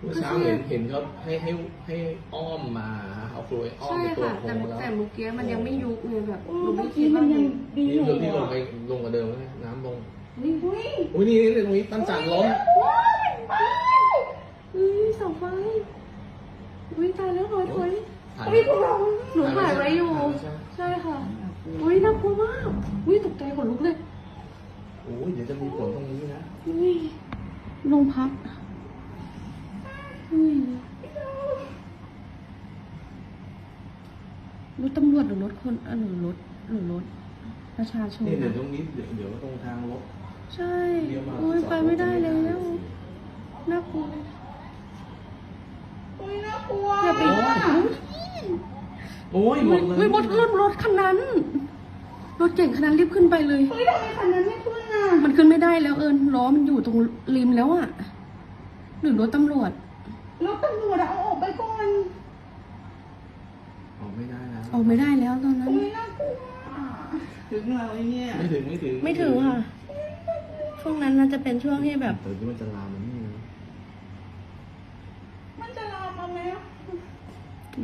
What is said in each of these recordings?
เมื่อเช้าเห็นเห็นเขาให้ให้ให้อ้อมมาเอากลวยอ้อมใช่ไปตัวค่ะโค้แต่งแล้วแต่เมื่อกี้มันยังไม่ยุบเลยแบบโอ้หนูเมื่ไม่อคิกี้ดมัว่านมัยันงดีนี่อยู่เดี๋ยวพี่ลงไปอะลงกว่าเดิมแล้วนะน้ำลงนี่อุ้ยอุ้ยนี่นี่ตรงนี้ตั้งจันล้มว้ายว้ายอุ้ยเสาไฟอุ้ยตายแล้วถอยถอยถ่ายอุ้ยพวกเราหนูถ่ายไว้อยู่ ใช่ใช่ค่ะอุ้ยน่ากลัวมากอุ้ยตกใจขนลุกเลยโอ้ยเดี๋ยวจะมีผลตรงนี้นะอุ้ยโรงพักอุ้ย รถตำรวจหรือรถคนเออหรือรถหรือรถประชาชนนี่เดี๋ยวอะตรงนี้เดี๋ยวเดี๋ยวตรงทางรถ ใช่เลี้ยวมาโอ้ยจอไปไม่ได้แล้วน่ากลัวอุ้ยน่ากลัวอย่าไปโอ้ยหมดเลยเฮ้ยรถรถรถคันนั้นรถเก่งคันนั้นรีบขึ้นไปเลย เฮ้ยทำไมคันนั้นไม่ขึ้นอะมันขึ้นไม่ได้แล้วเอิญล้อมันอยู่ตรงริมแล้วอะหรือรถตำรวจ รถตำรวจอะเอาออกไปก่อน ออกไม่ได้แล้วออกไม่ได้แล้วตอนนั้นอุ้ยน่ากลัวอะถึงเราไอ้เนี่ย ไม่ถึงไม่ถึงไม่ถึงค่ะ ช่วงนั้นน่าจะเป็นช่วงที่แบบ แต่ที่มันจะลามมันนี่นะมันจะลามมาไหม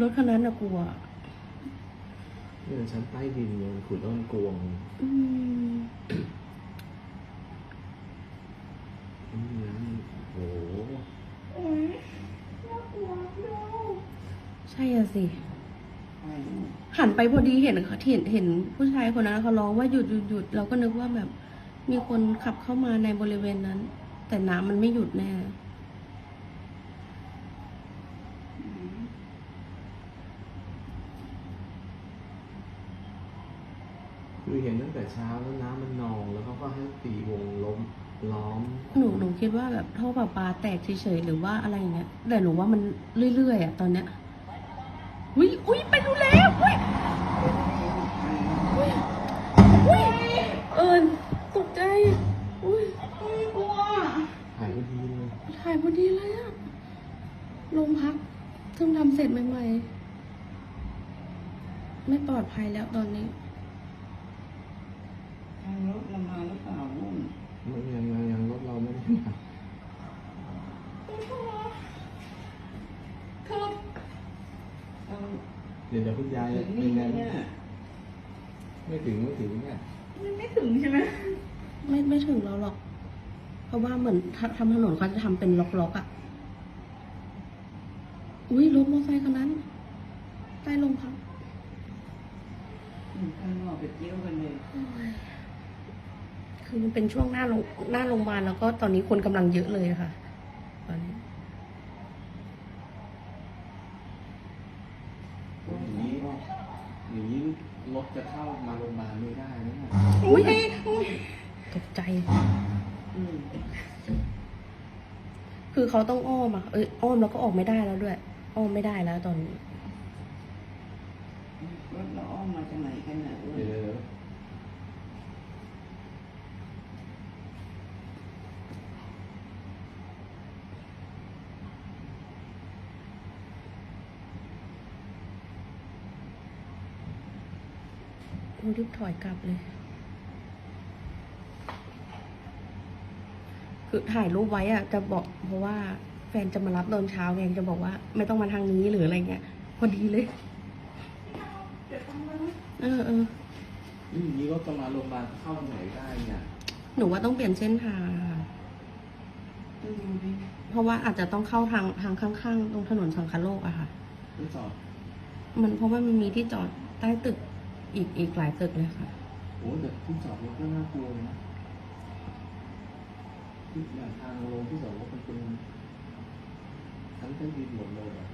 รถคันนั้นอะกลัว นี่มันชั้นใต้ดินเลยขุดต้นกวงอืมนี่นะโอ้โหอุ้ยน่ากลัวดู ใช่อะสิ หันไปพอดีเห็นเขาเห็นเห็นผู้ชายคนนั้นเขาร้องว่าหยุดหยุดหยุดเราก็นึกว่าแบบ มีคนขับเข้ามาในบริเวณนั้น แต่น้ำมันไม่หยุดแน่คือเห็นตั้งแต่เช้าแล้วน้ำมันนอง แล้วเขาก็ให้ตีวงล้มล้อม หนูหนูคิดว่าแบบท่อประปาแตกเฉยๆหรือว่าอะไรอย่างเงี้ยแต่หนูว่ามันเรื่อยๆอะตอนเนี้ยอุ้ยอุ้ย โรงพักเพิ่งทำเสร็จใหม่ๆ ไม่ปลอดภัยแล้วตอนนี้ทางรถเรามาหรือเปล่านุ่นมันยังยังยังรถเราไม่ได้มาคือเราเดี๋ยวเดี๋ยวคุณยายถึงเป็นี่นไงเนี่ยไม่ถึงไม่ถึงเนี่ยมันไม่ถึงใช่ไหมไม่ไม่ถึงเราหรอก เพราะว่าเหมือนททำถนนเขาจะทำเป็นล็อกๆอะ อุ้ยรถมอเตอร์ไซค์คันนั้น ใต้โรงพักอืมข้างนอกไปเที่ยวกันเลยคือมันเป็นช่วงหน้าโรงหน้าโรงพยาบาลแล้วก็ตอนนี้คนกำลังเยอะเลยค่ะตอนนี้อย่างนี้อย่างนี้รถจะเข้ามาโรงพยาบาลไม่ได้นะเนี่ยอุ้ยอุ๊ยตกใจ อืมคือเขาต้องอ้อมอะเอ้ยอ้อมแล้วก็ออกไม่ได้แล้วด้วย อ้อมไม่ได้แล้วตอนนี้รถเราอ้อมมาจากไหนกันน่ะอ้วนเดี๋ยวเดี๋ยวเดี๋ยวต้องรีบถอยกลับเลย คือถ่ายรูปไว้อะจะบอกเพราะว่าแฟนจะมารับตอนเช้าไงจะบอกว่า ไม่ต้องมาทางนี้หรืออะไรเงี้ยพอดีเลยเดี๋ยวต้องมาเออเออนี่อย่างนี้รถจะมาโรงพยาบาลเข้าไหนได้เนี่ยหนูว่าต้องเปลี่ยนเส้นทางค่ะดูดิเพราะว่าอาจจะต้องเข้าทางทางข้างๆ ตรงถนนสังคโลกอะค่ะไม่จอดมันเพราะว่ามันมีที่จอดใต้ตึกอีกอีกหลายตึกเลยค่ะโอ้แต่ที่จอดรถก็น่ากลัวนะที่อย่างทางลงที่จอดรถมันเป็น bastante ritmo, ¿no?